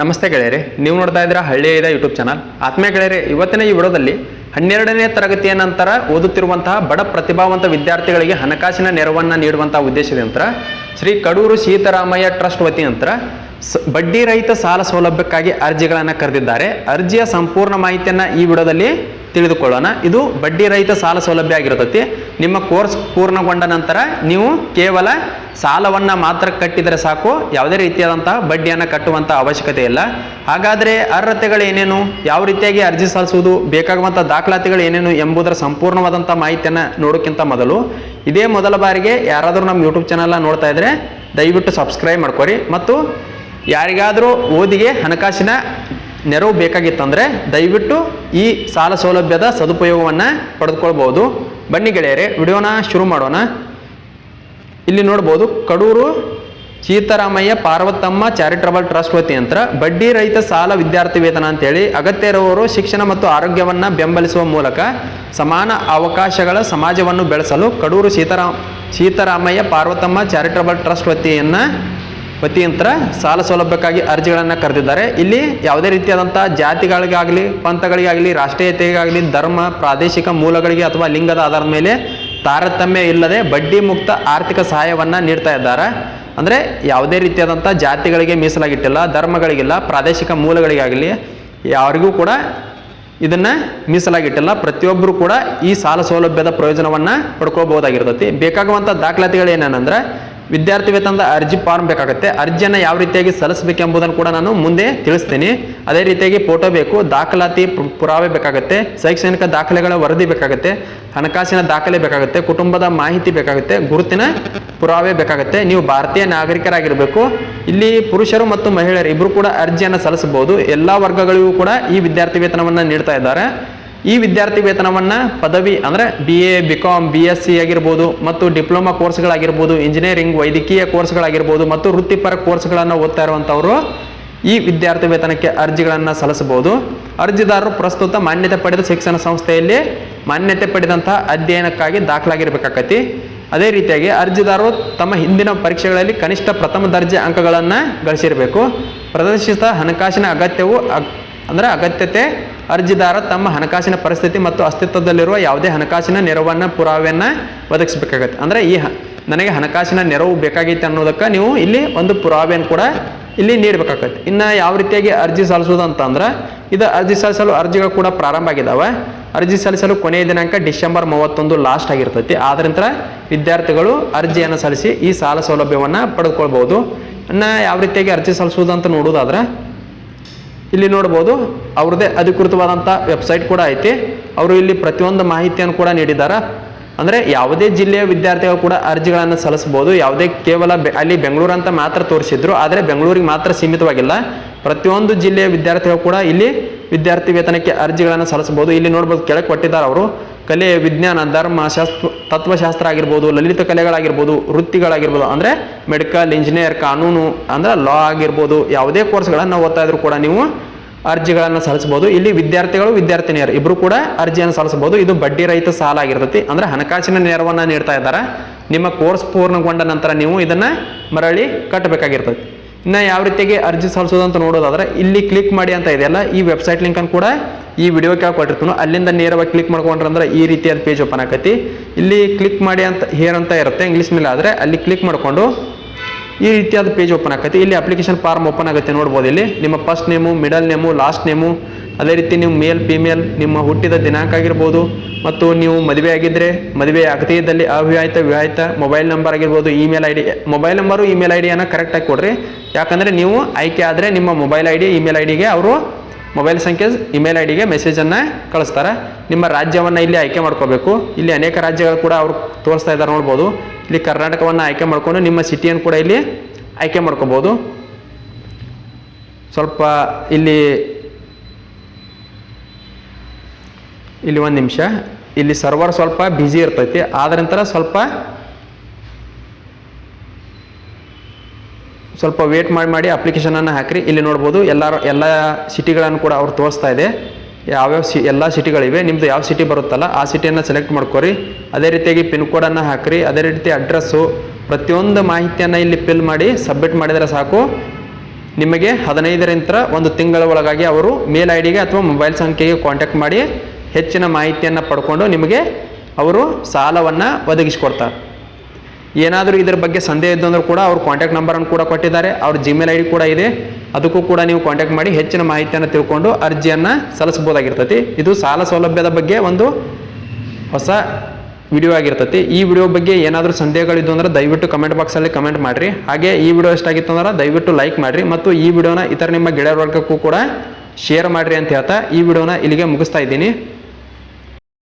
ನಮಸ್ತೆ ಗೆಳೆಯರೆ, ನೀವು ನೋಡ್ತಾ ಇದ್ದೀರಾ ಹಳ್ಳಿಯ ಯೂಟ್ಯೂಬ್ ಚಾನಲ್ ಆತ್ಮೀಯ ಗೆಳೆಯರೆ, ಇವತ್ತಿನ ಈ ವಿಡಿಯೋದಲ್ಲಿ ಹನ್ನೆರಡನೇ ತರಗತಿಯ ನಂತರ ಓದುತ್ತಿರುವಂತಹ ಬಡ ಪ್ರತಿಭಾವಂತ ವಿದ್ಯಾರ್ಥಿಗಳಿಗೆ ಹಣಕಾಸಿನ ನೆರವನ್ನು ನೀಡುವಂತಹ ಉದ್ದೇಶದಿಂದ ಶ್ರೀ ಕಡೂರು ಸೀತಾರಾಮಯ್ಯ ಟ್ರಸ್ಟ್ ವತಿಯಂತರ ಬಡ್ಡಿ ರಹಿತ ಸಾಲ ಸೌಲಭ್ಯಕ್ಕಾಗಿ ಅರ್ಜಿಗಳನ್ನು ಕರೆದಿದ್ದಾರೆ. ಅರ್ಜಿಯ ಸಂಪೂರ್ಣ ಮಾಹಿತಿಯನ್ನು ಈ ವಿಡಿಯೋದಲ್ಲಿ ತಿಳಿದುಕೊಳ್ಳೋಣ. ಇದು ಬಡ್ಡಿ ರಹಿತ ಸಾಲ ಸೌಲಭ್ಯ ಆಗಿರತೈತಿ. ನಿಮ್ಮ ಕೋರ್ಸ್ ಪೂರ್ಣಗೊಂಡ ನಂತರ ನೀವು ಕೇವಲ ಸಾಲವನ್ನು ಮಾತ್ರ ಕಟ್ಟಿದರೆ ಸಾಕು. ಯಾವುದೇ ರೀತಿಯಾದಂತಹ ಬಡ್ಡಿಯನ್ನು ಕಟ್ಟುವಂಥ ಅವಶ್ಯಕತೆ ಇಲ್ಲ. ಹಾಗಾದರೆ ಅರ್ಹತೆಗಳು ಏನೇನು? ಯಾವ ರೀತಿಯಾಗಿ ಅರ್ಜಿ ಸಲ್ಲಿಸುವುದು? ಬೇಕಾಗುವಂಥ ದಾಖಲಾತಿಗಳು ಏನೇನು ಎಂಬುದರ ಸಂಪೂರ್ಣವಾದಂಥ ಮಾಹಿತಿಯನ್ನು ನೋಡೋಕ್ಕಿಂತ ಮೊದಲು ಇದೇ ಮೊದಲ ಬಾರಿಗೆ ಯಾರಾದರೂ ನಮ್ಮ ಯೂಟ್ಯೂಬ್ ಚಾನಲ್ನ ನೋಡ್ತಾ ಇದ್ದರೆ ದಯವಿಟ್ಟು ಸಬ್ಸ್ಕ್ರೈಬ್ ಮಾಡ್ಕೊರಿ. ಮತ್ತು ಯಾರಿಗಾದರೂ ಓದಿಗೆ ಹಣಕಾಸಿನ ನೆರವು ಬೇಕಾಗಿತ್ತಂದರೆ ದಯವಿಟ್ಟು ಈ ಸಾಲ ಸೌಲಭ್ಯದ ಸದುಪಯೋಗವನ್ನು ಪಡೆದುಕೊಳ್ಬೋದು ಬನ್ನಿ ಗೆಳೆಯರೆ, ವಿಡಿಯೋನ ಶುರು ಮಾಡೋಣ. ಇಲ್ಲಿ ನೋಡ್ಬೋದು, ಕಡೂರು ಸೀತಾರಾಮಯ್ಯ ಪಾರ್ವತಮ್ಮ ಚಾರಿಟಬಲ್ ಟ್ರಸ್ಟ್ ವತಿಯಂತ್ರ ಬಡ್ಡಿ ರಹಿತ ಸಾಲ ವಿದ್ಯಾರ್ಥಿ ವೇತನ ಅಂತೇಳಿ ಅಗತ್ಯ ಇರುವವರು ಶಿಕ್ಷಣ ಮತ್ತು ಆರೋಗ್ಯವನ್ನು ಬೆಂಬಲಿಸುವ ಮೂಲಕ ಸಮಾನ ಅವಕಾಶಗಳ ಸಮಾಜವನ್ನು ಬೆಳೆಸಲು ಕಡೂರು ಸೀತಾರಾಮ್, ಸೀತಾರಾಮಯ್ಯ ಪಾರ್ವತಮ್ಮ ಚಾರಿಟಬಲ್ ಟ್ರಸ್ಟ್ ವತಿಯನ್ನು ವತಿಯಂತ್ರ ಸಾಲ ಸೌಲಭ್ಯಕ್ಕಾಗಿ ಅರ್ಜಿಗಳನ್ನು ಕರೆದಿದ್ದಾರೆ. ಇಲ್ಲಿ ಯಾವುದೇ ರೀತಿಯಾದಂಥ ಜಾತಿಗಳಿಗಾಗಲಿ, ಪಂಥಗಳಿಗಾಗಲಿ, ರಾಷ್ಟ್ರೀಯತೆಗಾಗಲಿ, ಧರ್ಮ, ಪ್ರಾದೇಶಿಕ ಮೂಲಗಳಿಗೆ ಅಥವಾ ಲಿಂಗದ ಆಧಾರದ ಮೇಲೆ ತಾರತಮ್ಯ ಇಲ್ಲದೆ ಬಡ್ಡಿ ಮುಕ್ತ ಆರ್ಥಿಕ ಸಹಾಯವನ್ನು ನೀಡ್ತಾ ಇದ್ದಾರೆ. ಅಂದರೆ ಯಾವುದೇ ರೀತಿಯಾದಂಥ ಜಾತಿಗಳಿಗೆ ಮೀಸಲಾಗಿಟ್ಟಿಲ್ಲ, ಧರ್ಮಗಳಿಗಿಲ್ಲ, ಪ್ರಾದೇಶಿಕ ಮೂಲಗಳಿಗಾಗಲಿ ಯಾರಿಗೂ ಕೂಡ ಇದನ್ನು ಮೀಸಲಾಗಿಟ್ಟಿಲ್ಲ. ಪ್ರತಿಯೊಬ್ಬರು ಕೂಡ ಈ ಸಾಲ ಸೌಲಭ್ಯದ ಪ್ರಯೋಜನವನ್ನು ಪಡ್ಕೋಬಹುದಾಗಿರ್ತತಿ. ಬೇಕಾಗುವಂಥ ದಾಖಲಾತಿಗಳು ಏನೇನಂದ್ರೆ ವಿದ್ಯಾರ್ಥಿ ವೇತನದ ಅರ್ಜಿ ಫಾರ್ಮ್ ಬೇಕಾಗುತ್ತೆ. ಅರ್ಜಿಯನ್ನು ಯಾವ ರೀತಿಯಾಗಿ ಸಲ್ಲಿಸಬೇಕೆಂಬುದನ್ನು ಕೂಡ ನಾನು ಮುಂದೆ ತಿಳಿಸ್ತೀನಿ. ಅದೇ ರೀತಿಯಾಗಿ ಫೋಟೋ ಬೇಕು, ದಾಖಲಾತಿ ಪುರಾವೆ ಬೇಕಾಗುತ್ತೆ, ಶೈಕ್ಷಣಿಕ ದಾಖಲೆಗಳ ವರದಿ ಬೇಕಾಗುತ್ತೆ, ಹಣಕಾಸಿನ ದಾಖಲೆ ಬೇಕಾಗುತ್ತೆ, ಕುಟುಂಬದ ಮಾಹಿತಿ ಬೇಕಾಗುತ್ತೆ, ಗುರುತಿನ ಪುರಾವೆ ಬೇಕಾಗುತ್ತೆ. ನೀವು ಭಾರತೀಯ ನಾಗರಿಕರಾಗಿರಬೇಕು. ಇಲ್ಲಿ ಪುರುಷರು ಮತ್ತು ಮಹಿಳೆಯರು ಇಬ್ಬರು ಕೂಡ ಅರ್ಜಿಯನ್ನು ಸಲ್ಲಿಸಬಹುದು. ಎಲ್ಲ ವರ್ಗಗಳಿಗೂ ಕೂಡ ಈ ವಿದ್ಯಾರ್ಥಿ ವೇತನವನ್ನು ನೀಡ್ತಾ ಇದ್ದಾರೆ. ಈ ವಿದ್ಯಾರ್ಥಿ ವೇತನವನ್ನು ಪದವಿ ಅಂದರೆ B A B com B S C ಆಗಿರ್ಬೋದು ಮತ್ತು ಡಿಪ್ಲೊಮಾ ಕೋರ್ಸ್ಗಳಾಗಿರ್ಬೋದು ಇಂಜಿನಿಯರಿಂಗ್ ವೈದ್ಯಕೀಯ ಕೋರ್ಸ್ಗಳಾಗಿರ್ಬೋದು ಮತ್ತು ವೃತ್ತಿಪರ ಕೋರ್ಸ್ಗಳನ್ನು ಓದ್ತಾ ಇರುವಂಥವರು ಈ ವಿದ್ಯಾರ್ಥಿ ವೇತನಕ್ಕೆ ಅರ್ಜಿಗಳನ್ನು ಸಲ್ಲಿಸಬಹುದು. ಅರ್ಜಿದಾರರು ಪ್ರಸ್ತುತ ಮಾನ್ಯತೆ ಪಡೆದ ಶಿಕ್ಷಣ ಸಂಸ್ಥೆಯಲ್ಲಿ ಮಾನ್ಯತೆ ಪಡೆದಂತಹ ಅಧ್ಯಯನಕ್ಕಾಗಿ ದಾಖಲಾಗಿರ್ಬೇಕಾಕತಿ. ಅದೇ ರೀತಿಯಾಗಿ ಅರ್ಜಿದಾರರು ತಮ್ಮ ಹಿಂದಿನ ಪರೀಕ್ಷೆಗಳಲ್ಲಿ ಕನಿಷ್ಠ ಪ್ರಥಮ ದರ್ಜೆ ಅಂಕಗಳನ್ನು ಗಳಿಸಿರಬೇಕು. ಪ್ರದರ್ಶಿತ ಹಣಕಾಸಿನ ಅಗತ್ಯವು ಅಗ್- ಅಂದರೆ ಅಗತ್ಯತೆ ಅರ್ಜಿದಾರ ತಮ್ಮ ಹಣಕಾಸಿನ ಪರಿಸ್ಥಿತಿ ಮತ್ತು ಅಸ್ತಿತ್ವದಲ್ಲಿರುವ ಯಾವುದೇ ಹಣಕಾಸಿನ ನೆರವನ್ನು, ಪುರಾವೆಯನ್ನು ಒದಗಿಸಬೇಕಾಗತ್ತೆ. ಅಂದರೆ ಈ ನನಗೆ ಹಣಕಾಸಿನ ನೆರವು ಬೇಕಾಗಿತ್ತು ಅನ್ನೋದಕ್ಕೆ ನೀವು ಇಲ್ಲಿ ಒಂದು ಪುರಾವೆಯನ್ನು ಕೂಡ ಇಲ್ಲಿ ನೀಡಬೇಕಾಗತ್ತೆ. ಇನ್ನು ಯಾವ ರೀತಿಯಾಗಿ ಅರ್ಜಿ ಸಲ್ಲಿಸೋದು ಅಂತಂದ್ರೆ ಇದು ಅರ್ಜಿ ಸಲ್ಲಿಸಲು ಅರ್ಜಿಗಳು ಕೂಡ ಪ್ರಾರಂಭ ಆಗಿದ್ದಾವೆ ಅರ್ಜಿ ಸಲ್ಲಿಸಲು ಕೊನೆಯ ದಿನಾಂಕ ಡಿಸೆಂಬರ್ ಮೂವತ್ತೊಂದು ಲಾಸ್ಟ್ ಆಗಿರ್ತೈತಿ. ಆದ್ರಿಂದ ವಿದ್ಯಾರ್ಥಿಗಳು ಅರ್ಜಿಯನ್ನು ಸಲ್ಲಿಸಿ ಈ ಸಾಲ ಸೌಲಭ್ಯವನ್ನು ಪಡೆದುಕೊಳ್ಬೋದು ಇನ್ನು ಯಾವ ರೀತಿಯಾಗಿ ಅರ್ಜಿ ಸಲ್ಲಿಸೋದು ಅಂತ ನೋಡೋದಾದ್ರೆ ಇಲ್ಲಿ ನೋಡ್ಬೋದು, ಅವ್ರದ್ದೇ ಅಧಿಕೃತವಾದಂಥ ವೆಬ್ಸೈಟ್ ಕೂಡ ಐತಿ. ಅವರು ಇಲ್ಲಿ ಪ್ರತಿಯೊಂದು ಮಾಹಿತಿಯನ್ನು ಕೂಡ ನೀಡಿದ್ದಾರೆ. ಅಂದರೆ ಯಾವುದೇ ಜಿಲ್ಲೆಯ ವಿದ್ಯಾರ್ಥಿಗಳು ಕೂಡ ಅರ್ಜಿಗಳನ್ನು ಸಲ್ಲಿಸ್ಬೋದು ಯಾವುದೇ ಕೇವಲ ಅಲ್ಲಿ ಬೆಂಗಳೂರು ಅಂತ ಮಾತ್ರ ತೋರಿಸಿದ್ರು, ಆದರೆ ಬೆಂಗಳೂರಿಗೆ ಮಾತ್ರ ಸೀಮಿತವಾಗಿಲ್ಲ. ಪ್ರತಿಯೊಂದು ಜಿಲ್ಲೆಯ ವಿದ್ಯಾರ್ಥಿಗಳು ಕೂಡ ಇಲ್ಲಿ ವಿದ್ಯಾರ್ಥಿ ವೇತನಕ್ಕೆ ಅರ್ಜಿಗಳನ್ನು ಸಲ್ಲಿಸಬಹುದು. ಇಲ್ಲಿ ನೋಡ್ಬೋದು ಕೆಳಗೆ ಕೊಟ್ಟಿದ್ದಾರೆ ಅವರು. ಕಲೆ, ವಿಜ್ಞಾನ, ಧರ್ಮ, ಶಾಸ್ತ್ರ, ತತ್ವಶಾಸ್ತ್ರ ಆಗಿರ್ಬೋದು, ಲಲಿತ ಕಲೆಗಳಾಗಿರ್ಬೋದು, ವೃತ್ತಿಗಳಾಗಿರ್ಬೋದು, ಅಂದರೆ ಮೆಡಿಕಲ್, ಇಂಜಿನಿಯರ್, ಕಾನೂನು, ಅಂದ್ರೆ ಲಾ ಆಗಿರ್ಬೋದು, ಯಾವುದೇ ಕೋರ್ಸ್ಗಳನ್ನು ಓದ್ತಾ ಇದ್ರು ಕೂಡ ನೀವು ಅರ್ಜಿಗಳನ್ನು ಸಲ್ಲಿಸಬಹುದು. ಇಲ್ಲಿ ವಿದ್ಯಾರ್ಥಿಗಳು, ವಿದ್ಯಾರ್ಥಿನಿಯರು ಇಬ್ಬರು ಕೂಡ ಅರ್ಜಿಯನ್ನು ಸಲ್ಲಿಸಬಹುದು. ಇದು ಬಡ್ಡಿ ರಹಿತ ಸಾಲ ಆಗಿರ್ತೈತಿ. ಅಂದ್ರೆ ಹಣಕಾಸಿನ ನೆರವನ್ನು ನೀಡ್ತಾ ಇದ್ದಾರೆ. ನಿಮ್ಮ ಕೋರ್ಸ್ ಪೂರ್ಣಗೊಂಡ ನಂತರ ನೀವು ಇದನ್ನು ಮರಳಿ ಕಟ್ಟಬೇಕಾಗಿರ್ತೈತಿ. ಇನ್ನು ಯಾವ ರೀತಿಯಾಗಿ ಅರ್ಜಿ ಸಲ್ಲಿಸೋದು ಅಂತ ನೋಡೋದಾದ್ರೆ ಇಲ್ಲಿ ಕ್ಲಿಕ್ ಮಾಡಿ ಅಂತ ಇದೆಯಲ್ಲ, ಈ ವೆಬ್ಸೈಟ್ ಲಿಂಕನ್ನು ಕೂಡ ಈ ವಿಡಿಯೋ ಕೆಳಗೆ ಕೊಟ್ಟಿರ್ತೀನಿ ಅಲ್ಲಿಂದ ನೇರವಾಗಿ ಕ್ಲಿಕ್ ಮಾಡ್ಕೊಂಡ್ರೆ ಅಂದ್ರೆ ಈ ರೀತಿಯಾದ ಪೇಜ್ ಓಪನ್ ಆಕತಿ ಇಲ್ಲಿ ಕ್ಲಿಕ್ ಮಾಡಿ ಅಂತ ಹೇರ್ ಅಂತ ಇರುತ್ತೆ ಇಂಗ್ಲೀಷ್ ಮೇಲೆ ಆದರೆ ಅಲ್ಲಿ ಕ್ಲಿಕ್ ಮಾಡಿಕೊಂಡು ಈ ರೀತಿಯಾದ ಪೇಜ್ ಓಪನ್ ಆಗುತ್ತೆ ಇಲ್ಲಿ ಅಪ್ಲಿಕೇಶನ್ ಫಾರ್ಮ್ ಓಪನ್ ಆಗುತ್ತೆ, ನೋಡ್ಬೋದು ಇಲ್ಲಿ. ನಿಮ್ಮ first name middle name last name ಅದೇ ರೀತಿ ನೀವು ಮೇಲ್ ಫಿಮೇಲ್ ನಿಮ್ಮ ಹುಟ್ಟಿದ ದಿನಾಂಕ ಆಗಿರ್ಬೋದು, ಮತ್ತು ನೀವು ಮದುವೆ ಆಗಿದ್ದರೆ ಮದುವೆ ಆಗದೇ ಇದ್ದಲ್ಲಿ ಅವಿವಾಹಿತ ವಿವಾಹಿತ ಮೊಬೈಲ್ ನಂಬರ್ ಆಗಿರ್ಬೋದು email I D mobile number email I ಡಿಯನ್ನು ಕರೆಕ್ಟಾಗಿ ಕೊಡ್ರಿ. ಯಾಕಂದರೆ ನೀವು ಆಯ್ಕೆ ಆದರೆ ನಿಮ್ಮ mobile I D email I ಡಿಗೆ ಅವರು ಮೊಬೈಲ್ ಸಂಖ್ಯೆ ಇಮೇಲ್ ಐ ಡಿಗೆ ಮೆಸೇಜನ್ನು ಕಳಿಸ್ತಾರೆ. ನಿಮ್ಮ ರಾಜ್ಯವನ್ನು ಇಲ್ಲಿ ಆಯ್ಕೆ ಮಾಡ್ಕೋಬೇಕು. ಇಲ್ಲಿ ಅನೇಕ ರಾಜ್ಯಗಳು ಕೂಡ ಅವರು ತೋರಿಸ್ತಾ ಇದ್ದಾರೆ ನೋಡ್ಬೋದು. ಇಲ್ಲಿ ಕರ್ನಾಟಕವನ್ನು ಆಯ್ಕೆ ಮಾಡ್ಕೊಂಡು ನಿಮ್ಮ ಸಿಟಿಯನ್ನು ಕೂಡ ಇಲ್ಲಿ ಆಯ್ಕೆ ಮಾಡ್ಕೋಬೋದು. ಸ್ವಲ್ಪ ಇಲ್ಲಿ ಇಲ್ಲಿ ಒಂದು ನಿಮಿಷ. ಇಲ್ಲಿ ಸರ್ವರ್ ಸ್ವಲ್ಪ ಬ್ಯುಸಿ ಇರ್ತೈತಿ. ಆದ್ರಂತರ ಸ್ವಲ್ಪ ಸ್ವಲ್ಪ ವೇಟ್ ಮಾಡಿ ಮಾಡಿ ಅಪ್ಲಿಕೇಶನನ್ನು ಹಾಕಿರಿ. ಇಲ್ಲಿ ನೋಡ್ಬೋದು ಎಲ್ಲ ಎಲ್ಲ ಸಿಟಿಗಳನ್ನು ಕೂಡ ಅವ್ರು ತೋರಿಸ್ತಾ ಇದೆ. ಯಾವ್ಯಾವ ಸಿ ಎಲ್ಲ ಸಿಟಿಗಳಿವೆ ನಿಮ್ಮದು ಯಾವ ಸಿಟಿ ಬರುತ್ತಲ್ಲ ಆ ಸಿಟಿಯನ್ನು ಸೆಲೆಕ್ಟ್ ಮಾಡ್ಕೊರಿ. ಅದೇ ರೀತಿಯಾಗಿ ಪಿನ್ ಕೋಡನ್ನು ಹಾಕಿರಿ. ಅದೇ ರೀತಿ ಅಡ್ರೆಸ್ಸು ಪ್ರತಿಯೊಂದು ಮಾಹಿತಿಯನ್ನು ಇಲ್ಲಿ ಫಿಲ್ ಮಾಡಿ ಸಬ್ಮಿಟ್ ಮಾಡಿದರೆ ಸಾಕು. ನಿಮಗೆ ಹದಿನೈದರಿಂದ ಒಂದು ತಿಂಗಳ ಒಳಗಾಗಿ ಅವರು ಮೇಲ್ ಐ ಡಿಗೆ ಅಥವಾ ಮೊಬೈಲ್ ಸಂಖ್ಯೆಗೆ ಕಾಂಟ್ಯಾಕ್ಟ್ ಮಾಡಿ ಹೆಚ್ಚಿನ ಮಾಹಿತಿಯನ್ನು ಪಡ್ಕೊಂಡು ನಿಮಗೆ ಅವರು ಸಾಲವನ್ನು ಒದಗಿಸಿಕೊಡ್ತಾರೆ. ಏನಾದರೂ ಇದರ ಬಗ್ಗೆ ಸಂದೇಹ ಇದ್ದು ಅಂದ್ರೂ ಕೂಡ ಅವ್ರ ಕಾಂಟ್ಯಾಕ್ಟ್ ನಂಬರನ್ನು ಕೂಡ ಕೊಟ್ಟಿದ್ದಾರೆ. ಅವ್ರ ಜಿಮೇಲ್ ಐ ಡಿ ಕೂಡ ಇದೆ. ಅದಕ್ಕೂ ಕೂಡ ನೀವು ಕಾಂಟ್ಯಾಕ್ಟ್ ಮಾಡಿ ಹೆಚ್ಚಿನ ಮಾಹಿತಿಯನ್ನು ತಿಳ್ಕೊಂಡು ಅರ್ಜಿಯನ್ನು ಸಲ್ಲಿಸ್ಬೋದಾಗಿರ್ತೈತಿ ಇದು ಸಾಲ ಸೌಲಭ್ಯದ ಬಗ್ಗೆ ಒಂದು ಹೊಸ ವಿಡಿಯೋ ಆಗಿರ್ತೈತಿ. ಈ ವಿಡಿಯೋ ಬಗ್ಗೆ ಏನಾದರೂ ಸಂದೇಹಗಳಿದ್ದು ಅಂದ್ರೆ ದಯವಿಟ್ಟು ಕಮೆಂಟ್ ಬಾಕ್ಸಲ್ಲಿ ಕಮೆಂಟ್ ಮಾಡಿರಿ. ಹಾಗೆ ಈ ವಿಡಿಯೋ ಎಷ್ಟಾಗಿತ್ತು ಅಂದ್ರೆ ದಯವಿಟ್ಟು ಲೈಕ್ ಮಾಡಿರಿ ಮತ್ತು ಈ ವಿಡಿಯೋನ ಇತರ ನಿಮ್ಮ ಗೆಳೆಯರ ವರ್ಗಕ್ಕೂ ಕೂಡ ಶೇರ್ ಮಾಡಿರಿ ಅಂತ ಹೇಳ್ತಾ ಈ ವಿಡಿಯೋನ ಇಲ್ಲಿಗೆ ಮುಗಿಸ್ತಾ ಇದ್ದೀನಿ.